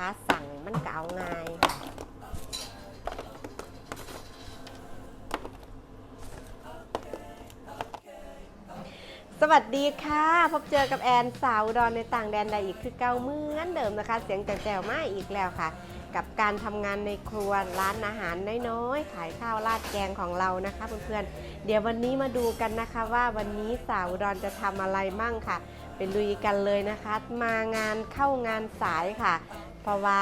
ค้าสั่งมันก็เอาง่ายค่ะสวัสดีค่ะ พบเจอกับแอนสาวดอนในต่างแดนใดอีกคือเก่าเหมือนเดิมนะคะ เสียงแจ๋วๆมากอีกแล้วค่ะ กับการทำงานในครัวร้านอาหารน้อยๆ ขายข้าวราดแกงของเรานะคะเพื่อนๆเดี๋ยววันนี้มาดูกันนะคะว่าวันนี้สาวดอนจะทำอะไรมั่งค่ะไปลุยกันเลยนะคะ มางานเข้างานสายค่ะ เพราะว่า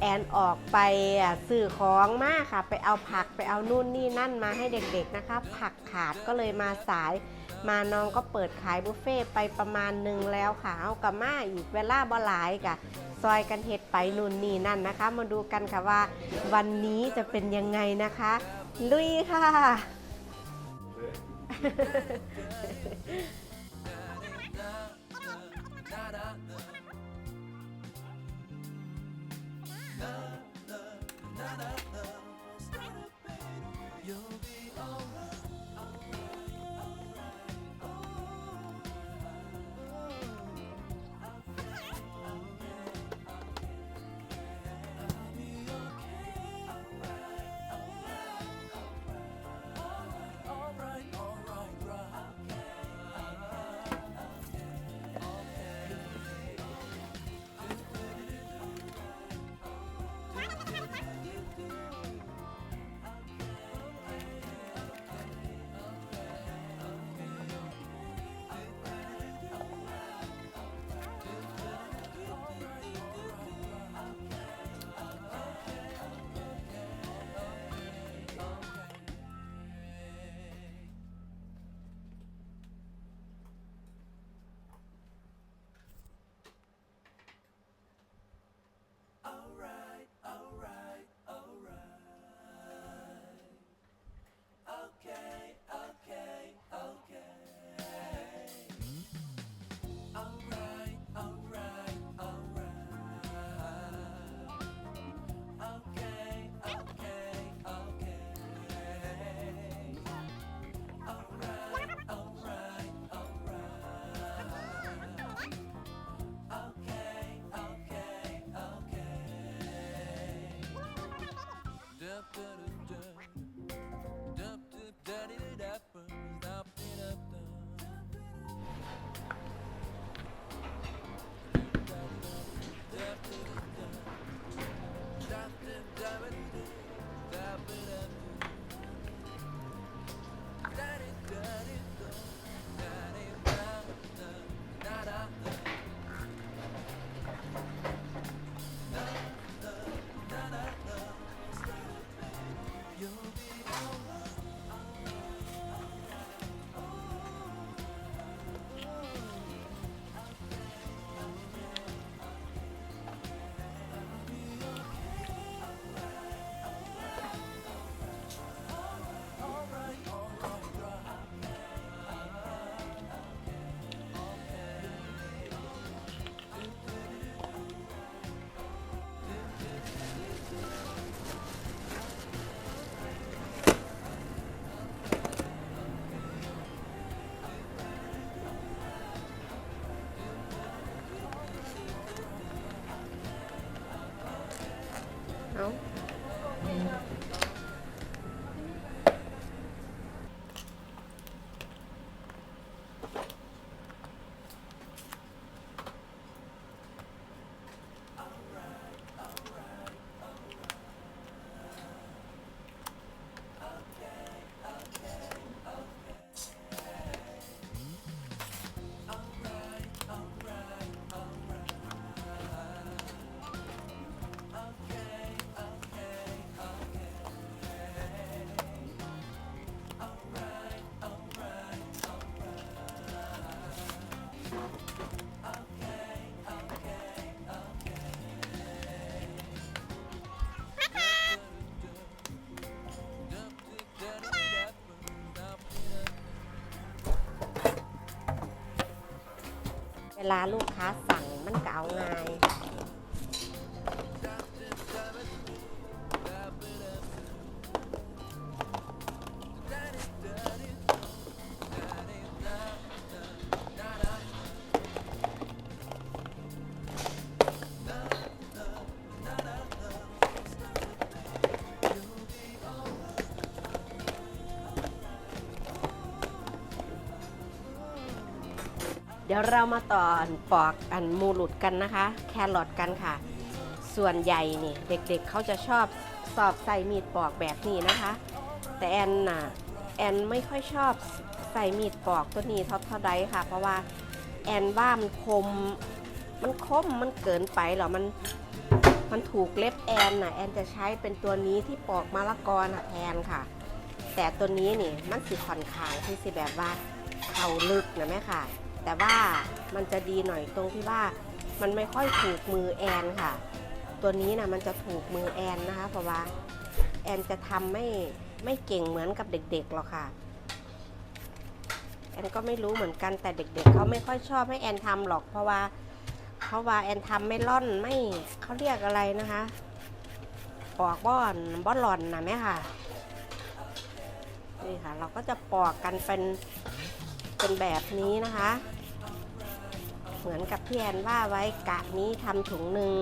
แอนออกไปอะซื้อของมากค่ะ ไปเอาผักไปเอานู่นนี่นั่นมาให้เด็กๆนะคะ ผักขาดก็เลยมาสาย มาน้องก็เปิดขายบุฟเฟ่ไปประมาณหนึ่งแล้วค่ะเอากับมาอีกเวลาบ่หลายกะซอยกันเห็ดไปนู่นนี่นั่นนะคะ มาดูกันค่ะว่า วันนี้จะเป็นยังไงนะคะ ลุยค่ะ เวลาลูกค้าสั่งมันก็เอาง่าย ยวเรามาต่อปอกอันมูหลุดกันนะคะ แครอทกันค่ะ ส่วนใหญ่นี่เด็กๆเขาจะชอบสอบใส่มีดปอกแบบนี้นะคะ แต่แอนน่ะแอนไม่ค่อยชอบใส่มีดปอกตัวนี้เท่าเท่าใดค่ะ เพราะว่าแอนว่ามันคมมันคมมันเกินไปหรอมันมันถูกเล็บแอนน่ะแอนจะใช้เป็นตัวนี้ที่ปอกมะละกอน่ะแทนค่ะ แต่ตัวนี้นี่มันสิค่อนข้างที่สิแบบว่าเขาลึกนะแม่ค่ะ แต่ว่ามันจะดีหน่อยตรงที่ว่ามันไม่ค่อยถูกมือแอนค่ะ ตัวนี้นะมันจะถูกมือแอนนะคะ เพราะว่าแอนจะทำไม่ไม่เก่งเหมือนกับเด็กๆหรอกค่ะ แอนก็ไม่รู้เหมือนกันแต่เด็กๆเขาไม่ค่อยชอบให้แอนทำหรอก เพราะว่าเพราะว่าแอนทำไม่ล่อนไม่เขาเรียกอะไรนะคะปอกบ้อนบ้อนหล่อนนะแม่ค่ะนี่ค่ะ เราก็จะปอกกันเป็น เป็นแบบนี้นะคะ เหมือนกับที่แอนว่าไว้กะนี้ทำถุงหนึ่ง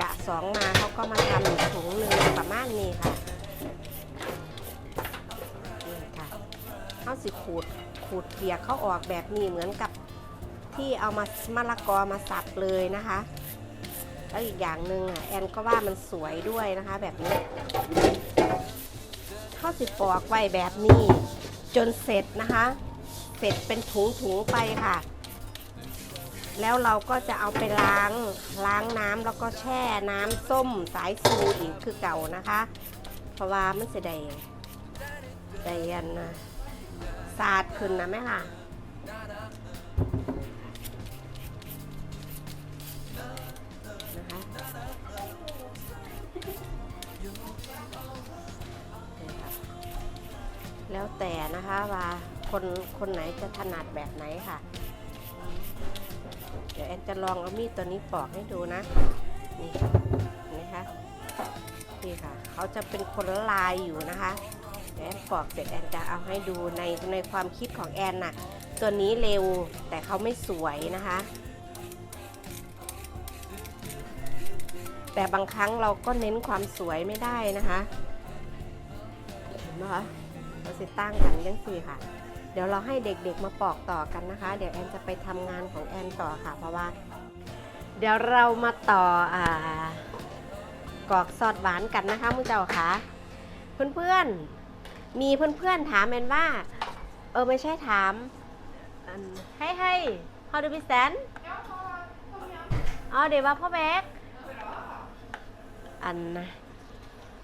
กะสองมาเขาก็มาทำอีกถุงหนึ่งประมาณนี้ค่ะนี่ค่ะเขาสิขูดขูดเปียกเขาออกแบบนี้เหมือนกับที่เอามามะละกอมาสับเลยนะคะ แล้วอีกอย่างหนึ่งอะแอนก็ว่ามันสวยด้วยนะคะ แบบนี้เขาสิปอกไว้แบบนี้ จนเสร็จนะคะ เสร็จเป็นถุงๆไปค่ะ แล้วเราก็จะเอาไปล้างล้างน้ำแล้วก็แช่น้ำส้มสายซูอีกคือเก่านะคะ เพราะว่ามันจะได้ได้ยันนะสาดขึ้นนะแม่ค่ะแล้วแต่นะคะว่า คนคนไหนจะถนัดแบบไหนค่ะ เดี๋ยวแอนจะลองเอามีดตัวนี้ปอกให้ดูนะ นี่นี่คะนี่ค่ะ เขาจะเป็นคนละลายอยู่นะคะแอนปอกเสร็จแอนจะเอาให้ดูในในความคิดของแอนน่ะ ตัวนี้เร็วแต่เขาไม่สวยนะคะ แต่บางครั้งเราก็เน้นความสวยไม่ได้นะคะเห็นไหมคะเราสิตั้งกันยังสี่ค่ะ เดี๋ยวเราให้เด็กๆมาปอกต่อกันนะคะ เดี๋ยวแอนจะไปทำงานของแอนต่อค่ะ เพราะว่า เดี๋ยวเรามาต่ออ่ากรอกซอสหวานกันนะคะมุ้งเจ้าค่ะเพื่อนๆ มีเพื่อนๆถามแอนว่า เออไม่ใช่ถามให้ให้ how do we stand อ๋อเดี๋ยวว่าพ่อแบ๊กอันนะ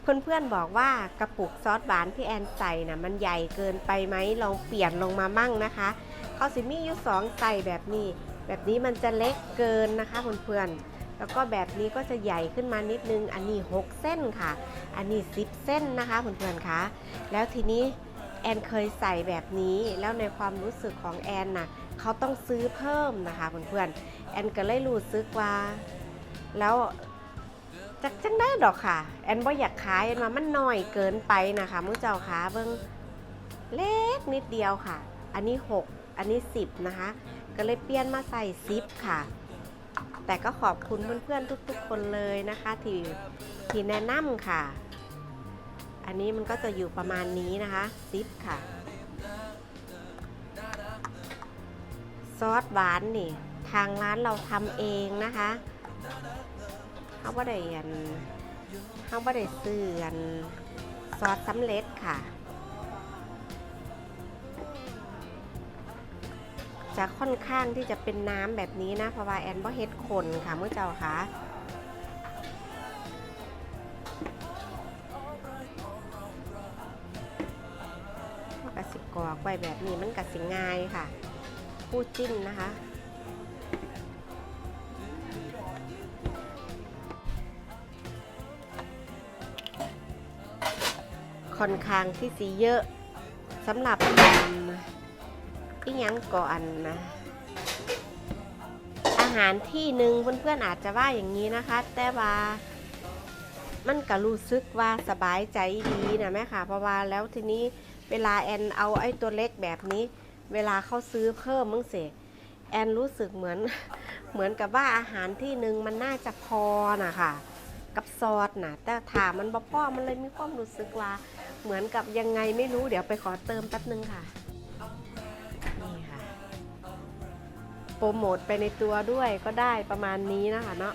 เพื่อนๆบอกว่ากระปุกซอสหวานที่แอนใส่นะ่ะมันใหญ่เกินไปไหมลองเปลี่ยนลงมามั่งนะคะเขาสิมีอยู่สองใส่แบบนี้ แบบนี้มันจะเล็กเกินนะคะเพื่อนๆแล้วก็แบบนี้ก็จะใหญ่ขึ้นมานิดนึง อันนี้ 6 เส้นค่ะ อันนี้ 10 เส้นนะคะเพื่อนๆคะแล้วทีนี้แอนเคยใส่แบบนี้แล้วในความรู้สึกของแอนน่ะเขาต้องซื้อเพิ่มนะคะเพื่อนๆแอนก็เลยรู้สึกว่า แล้ว จักจังได้ดอกค่ะ แอนบ่อยากขายแอนว่ามันน้อยเกินไปนะคะมุ้เจ้าขาเบิ้งเล็กนิดเดียวค่ะ อันนี้ 6 อันนี้ 10 นะคะ ก็เลยเปลี่ยนมาใส่ซิปค่ะ แต่ก็ขอบคุณเพื่อนๆทุกๆคนเลยนะคะ ที่ที่แนะนำค่ะ อันนี้มันก็จะอยู่ประมาณนี้นะคะซิปค่ะ ซอสหวานนี่ ทางร้านเราทำเองนะคะ เขาบ่ได้อันเขาบ่ได้ซื้ออันซอสสำเร็จค่ะ จะค่อนข้างที่จะเป็นน้ำแบบนี้นะเพราะว่าแอนบ่เฮ็ดคนค่ะเมื่อเจ้าค่ะกระสิกรอกไว้แบบนี้มันกระสิง่ายค่ะผู้จิ้นนะคะ ค่อนข้างที่สีเยอะสำหรับอันอีหยังก่อนนะอาหารที่หนึ่งเพื่อนๆอาจจะว่าอย่างนี้นะคะ แต่ว่ามันก็รู้สึกว่าสบายใจดีนะแม่ค่ะ เพราะว่าแล้วทีนี้เวลาแอนเอาไอ้ตัวเล็กแบบนี้ เวลาเขาซื้อเพิ่มมึงเสแอนรู้สึกเหมือนเหมือนกับว่าอาหารที่หนึ่งมันน่าจะพอนะคะกับซอสนะแต่ถามมันบ่พอมันเลยมีความรู้สึกว่า เหมือนกับยังไงไม่รู้เดี๋ยวไปขอเติมแป๊บนึงค่ะ นี่ค่ะ โปรโมทไปในตัวด้วยก็ได้ประมาณนี้นะคะเนาะ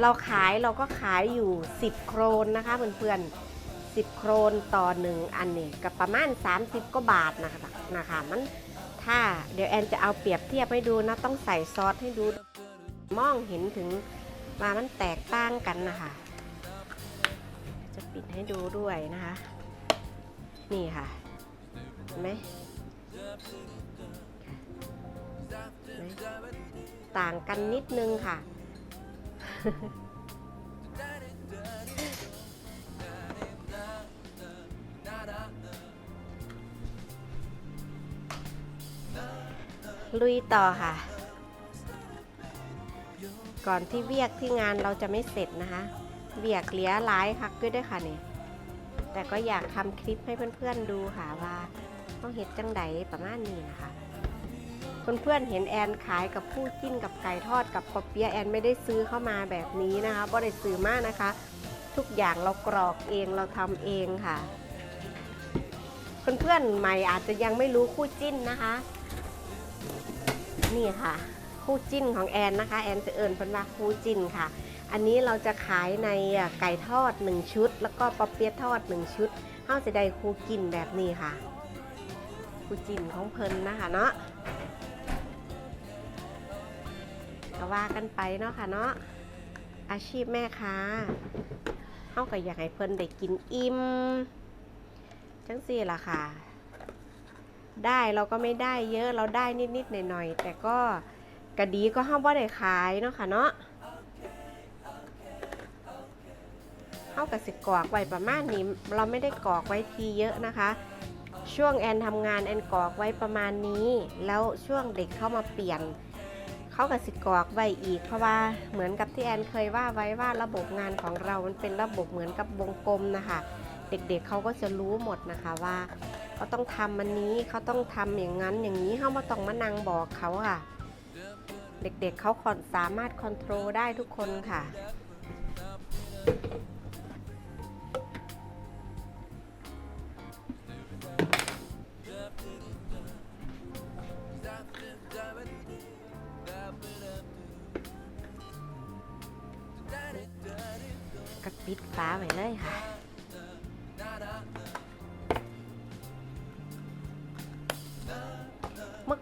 เราขายเราก็ขายอยู่ 10 โครนนะคะเพื่อนๆ10 โครนต่อหนึ่งอันนี้กับประมาณ 30ก็บาทนะคะนะคะมันถ้าเดี๋ยวแอนจะเอาเปรียบเทียบให้ดูนะ ต้องใส่ซอสให้ดู มองเห็นถึงว่ามันแตกต่างกันนะคะ จะปิดให้ดูด้วยนะคะ นี่ค่ะเห็นไหมต่างกันนิดนึงค่ะ ลุยต่อค่ะ ก่อนที่เวียกที่งานเราจะไม่เสร็จนะคะ เวียกเหลียหลายคักด้วยด้วยค่ะนี่แต่ก็อยากทำคลิปให้เพื่อนๆดูค่ะว่าต้องเห็ดจังไดประมาณนี้นะคะเพื่อนๆเห็นแอนขายกับผู้จิ้นกับไก่ทอดกับปอเปียแอนไม่ได้ซื้อเข้ามาแบบนี้นะคะบ่ได้ซื้อมากนะคะ ทุกอย่างเรากรอกเองเราทำเองค่ะ เพื่อนๆใหม่อาจจะยังไม่รู้คู่จิ้นนะคะ นี่ค่ะ คู่จิ้นของแอนนะคะ แอนจะเอิญเพิ่นว่าคู่จิ้นค่ะ อันนี้เราจะขายในไก่ทอด 1 ชุด แล้วก็ปอเปี๊ยะทอด 1 ชุดเฮาจะได้คู่กินแบบนี้ค่ะคู่จิ้นของเพลินนะคะเนาะก็ว่ากันไปเนาะค่ะเนาะอาชีพแม่ค้าเฮาก็อยากให้เพิ่นได้กินอิ่มจังสี่ล่ะค่ะ ได้เราก็ไม่ได้เยอะเราได้นิดๆหน่อยๆแต่ก็กระดีก็ห้ามว่าได้ขายเนาะค่ะเนาะ เข้ากับสิกรอกไว้ประมาณนี้ เราไม่ได้กรอกไว้ทีเยอะนะคะ ช่วงแอนทำงานแอนกรอกไว้ประมาณนี้ แล้วช่วงเด็กเข้ามาเปลี่ยน เข้ากับสิกรอกไว้อีก เพราะว่าเหมือนกับที่แอนเคยว่าไว้ว่าระบบงานของเรา มันเป็นระบบเหมือนกับวงกลมนะคะ เด็กๆเเขาก็จะรู้หมดนะคะว่าเขาต้องทำอันนี้เขาต้องทำอย่างนั้นอย่างนี้เขามาต้องมานั่งบอกเขาค่ะ เด็กๆเเขาคอนสามารถคอนโทรลได้ทุกคนค่ะ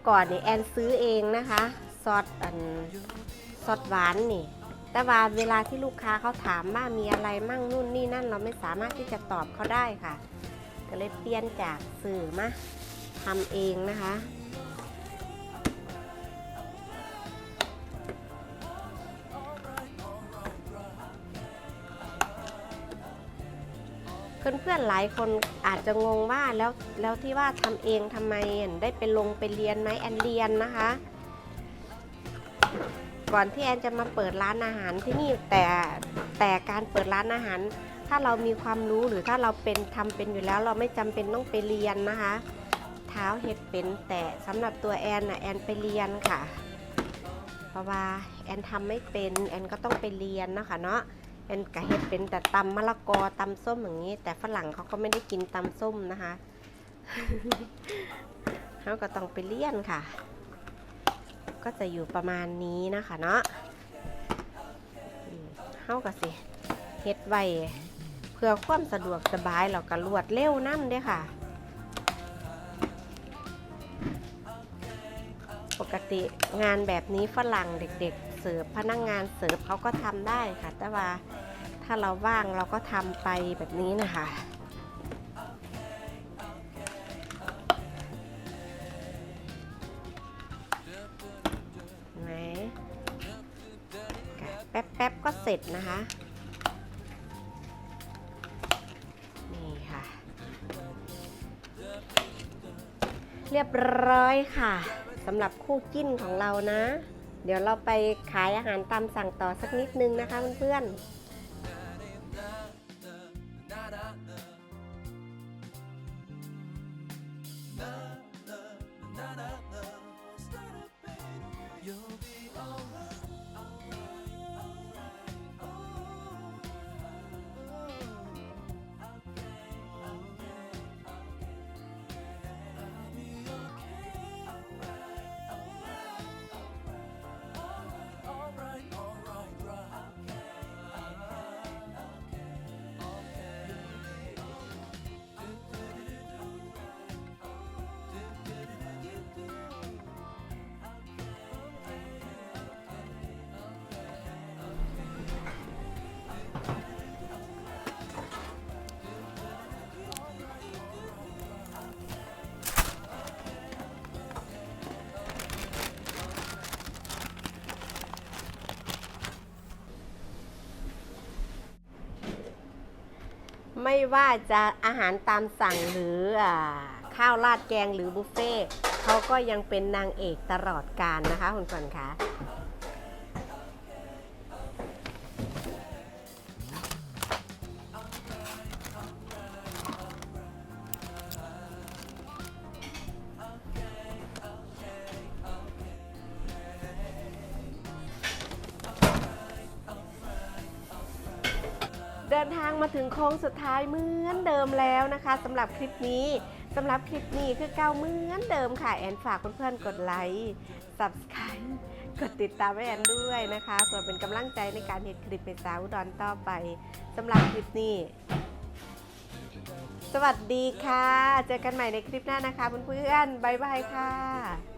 ก่อนนี่แอนซื้อเองนะคะซอสอันซอสหวานนี่ แต่ว่าเวลาที่ลูกค้าเขาถามว่ามีอะไรมั่งนู่นนี่นั่นเราไม่สามารถที่จะตอบเขาได้ค่ะ ก็เลยเปลี่ยนจากสื่อมาทำเองนะคะ เพื่อนๆหลายคนอาจจะงงว่าแล้วแล้วที่ว่าทำเองทำไมได้ไปลงไปเรียนไหมแอนเรียนนะคะ ก่อนที่แอนจะมาเปิดร้านอาหารที่นี่แต่แต่การเปิดร้านอาหาร ถ้าเรามีความรู้หรือถ้าเราเป็นทำเป็นอยู่แล้ว เราไม่จำเป็นต้องไปเรียนนะคะ เท้าเห็ดเป็นแต่สำหรับตัวแอนนะแอนไปเรียนค่ะ เพราะว่าแอนทำไม่เป็นแอนก็ต้องไปเรียนนะคะเนาะ เป็นกะเฮ็ดเป็นแต่ตำมะละกอตำส้มอย่างนี้ แต่ฝรั่งเขาก็ไม่ได้กินตำส้มนะคะเขาก็ต้องไปเลี่ยนค่ะ ก็จะอยู่ประมาณนี้นะคะเนาะเขาก็สิเฮ็ดไว้เพื่อความสะดวกสบายเราก็รวดเร็วน้ำเด้ค่ะ ปกติงานแบบนี้ฝรั่งเด็ก สิร์ฟพนักงงานเสิร์ฟเขาก็ทำได้ค่ะ แต่ว่าถ้าเราว่างเราก็ทำไปแบบนี้นะคะไหนแป๊บๆก็เสร็จนะคะนี่ค่ะ เรียบร้อยค่ะสำหรับคู่จิ้นของเรานะ เดี๋ยวเราไปขายอาหารตามสั่งต่อสักนิดนึงนะคะเพื่อนๆ ไม่ว่าจะอาหารตามสั่งหรืออข้าวราดแกงหรือบุฟเฟ่ต์เขาก็ยังเป็นนางเอกตลอดการนะคะคุณก่อนคะ นทางมาถึงโค้งสุดท้ายเหมือนเดิมแล้วนะคะสำหรับคลิปนี้สำหรับคลิปนี้คือเก้าเหมือนเดิมค่ะ แอนฝากเพื่อนๆกดไลค์ subscribe กดติดตามให้แอนด้วยนะคะเพื่อเป็นกำลังใจในการเห็นคลิปเป็นสาวอุดอนต่อไปสำหรับคลิปนี้ สวัสดีค่ะ เจอกันใหม่ในคลิปหน้านะคะเพื่อนๆบ๊ายบายค่ะ